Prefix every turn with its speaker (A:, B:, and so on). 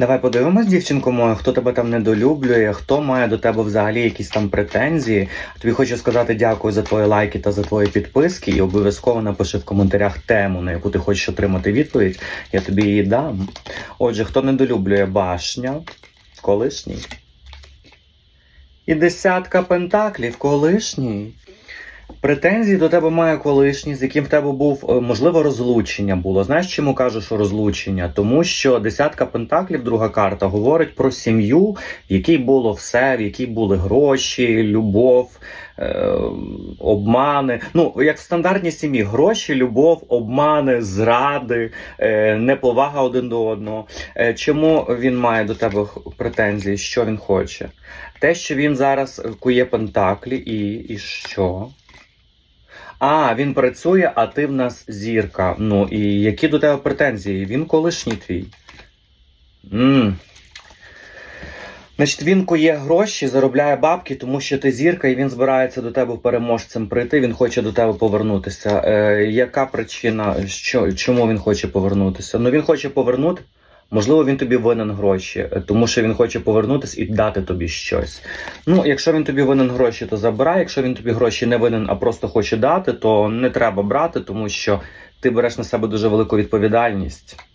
A: Давай подивимось, дівчинко моя, хто тебе там недолюблює, хто має до тебе взагалі якісь там претензії. Тобі хочу сказати дякую за твої лайки та за твої підписки. І обов'язково напиши в коментарях тему, на яку ти хочеш отримати відповідь. Я тобі її дам. Отже, хто недолюблює башня, колишній. І десятка пентаклів, колишній. Претензії до тебе має колишній, з яким в тебе був, е, можливо, розлучення було. Знаєш, чому кажу, що розлучення? Тому що десятка пентаклів, друга карта, говорить про сім'ю, в якій було все, в якій були гроші, любов, е, обмани. Ну, як в стандартній сім'ї: гроші, любов, обмани, зради, е, неповага один до одного. Чому він має до тебе претензії? Що він хоче? Те, що він зараз кує пентаклі, і, і що? А, він працює, а ти в нас зірка. Ну і які до тебе претензії? Він колишній твій. м Значить, він кує гроші, заробляє бабки, тому що ти зірка, і він збирається до тебе переможцем прийти. Він хоче до тебе повернутися. Е, яка причина, що, чому він хоче повернутися? Ну він хоче повернути. Можливо, він тобі винен гроші, е, тому що він хоче повернутись і дати тобі щось. Ну, якщо він тобі винен гроші, то забирай. Якщо він тобі гроші не винен, а просто хоче дати, то не треба брати, тому що ти береш на себе дуже велику відповідальність.